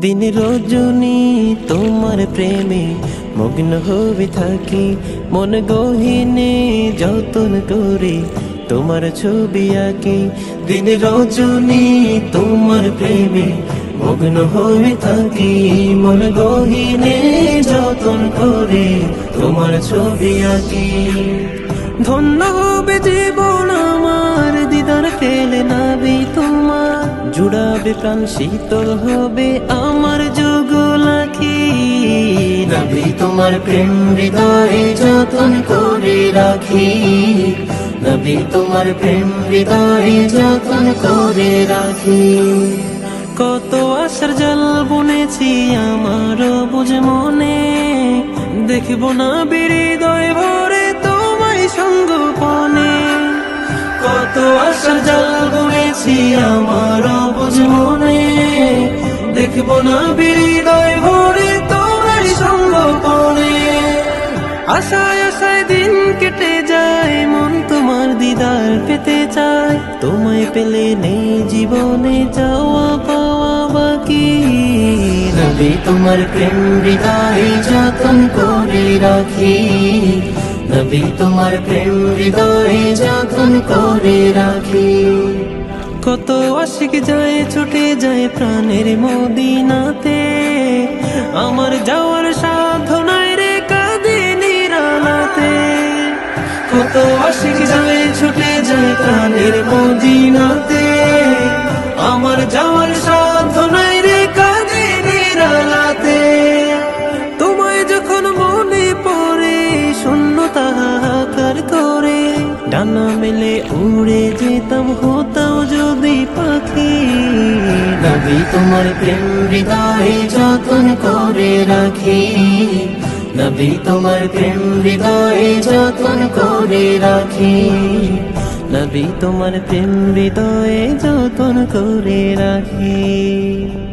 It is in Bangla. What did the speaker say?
দিন রজনী তোমার প্রেমে মগ্ন হয়ে থাকি। মন গহিনে যতন করে তোমার ছবি আঁকি। দিন রজনী তোমার প্রেমে মগ্ন হয়ে থাকি। মন গহিনে যতন করে তোমার ছবি আঁকি। ধন্য হবে জীবন আমার। জুড়াবে প্রাণ, শীতল হবে আমার যোগ লাখি। নাবি তোমার প্রেম হৃদয়ে যতন করে রাখি। নবী তোমার প্রেম হৃদয়ে যতন করে রাখি। কত আশার জল বুনেছি আমার বুঝ মনে। দেখব না হৃদয় কত আশার জল বুনেছি আমার বুঝ মনে। দেখব না হৃদয় ভরে তোমায় সঙ্গপনে আশায় আশায় দিন কেটে যায়, মন তোমার দিদার পেতে চায়। তোমায় পেলে নেই জীবনে যাওয়া পাওয়া বাকি। নবী তোমার প্রেম হৃদয়ে যতন করে রাখি নবী তোমার প্রেম হৃদয়ে যতন করে রাখি। কত আশিক যায়, ছুটে যায় প্রাণের মদিনাতে। আমার যাওয়ার সাধনায় রে কাঁদে নিরালাতে। কত আশিক যায়, ছুটে যায় প্রাণের মদিনাতে। ডানা মেলে উড়ে যেতাম হতাও যদি পাখি। নবী তোমার প্রেম হৃদয়ে যতন করে রাখি। নবী তোমার প্রেম হৃদয়ে যতন করে রাখি। নবী তোমার প্রেম হৃদয়ে যতন করে রাখি।